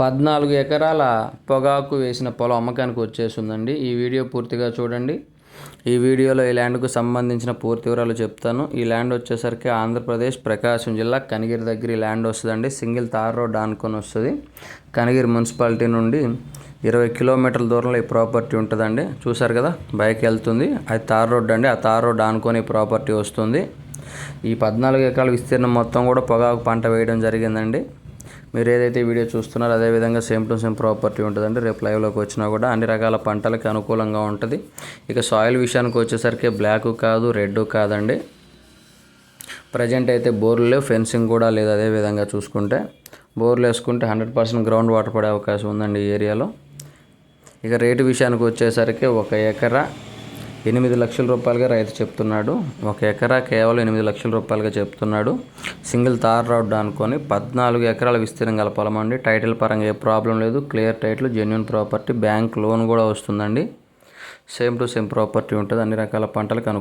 పద్నాలుగు ఎకరాల పొగాకు వేసిన పొలం అమ్మకానికి వచ్చేసిందండి ఈ వీడియో పూర్తిగా చూడండి. ఈ వీడియోలో ఈ ల్యాండ్కు సంబంధించిన పూర్తి వివరాలు చెప్తాను. ఈ ల్యాండ్ వచ్చేసరికి ఆంధ్రప్రదేశ్ ప్రకాశం జిల్లా కనిగిరి దగ్గర ఈ ల్యాండ్ వస్తుందండి. సింగిల్ తార్ రోడ్ ఆనుకొని వస్తుంది. కనిగిరి మున్సిపాలిటీ నుండి ఇరవై కిలోమీటర్ల దూరంలో ఈ ప్రాపర్టీ ఉంటుందండి. చూసారు కదా? బైక్ వెళ్తుంది. అది తార్ రోడ్ అండి. ఆ తార్ రోడ్ ఆనుకొని ఈ ప్రాపర్టీ వస్తుంది. ఈ పద్నాలుగు ఎకరాల విస్తీర్ణం మొత్తం కూడా పొగాకు పంట వేయడం జరిగిందండి. మీరు ఏదైతే వీడియో చూస్తున్నారో అదే విధంగా సేమ్ టు సేమ్ ప్రాపర్టీ ఉంటుందండి. రేపు లైవ్లోకి వచ్చినా కూడా అన్ని రకాల పంటలకి అనుకూలంగా ఉంటుంది. ఇక సాయిల్ విషయానికి వచ్చేసరికి బ్లాక్ కాదు రెడ్ కాదండి. ప్రజెంట్ అయితే బోర్లు లేవు ఫెన్సింగ్ కూడా లేదు అదే విధంగా చూసుకుంటే. బోర్లు వేసుకుంటే హండ్రెడ్ పర్సెంట్ గ్రౌండ్ వాటర్ పడే అవకాశం ఉందండి ఈ ఏరియాలో ఇక రేటు విషయానికి వచ్చేసరికి ఒక ఎకరా ఎనిమిది లక్షల రూపాయలుగా రైతు చెప్తున్నాడు. ఒక ఎకరా కేవలం ఎనిమిది లక్షల రూపాయలుగా చెప్తున్నాడు. సింగిల్ తార్ రోడ్ అనుకొని పద్నాలుగు ఎకరాల విస్తీర్ణం గల పొలం అండి. టైటిల్ పరంగా ఏ ప్రాబ్లం లేదు. Clear title genuine property bank loan కూడా వస్తుందండి. సేమ్ టు సేమ్ ప్రాపర్టీ ఉంటుంది. అన్ని రకాల పంటలకు అను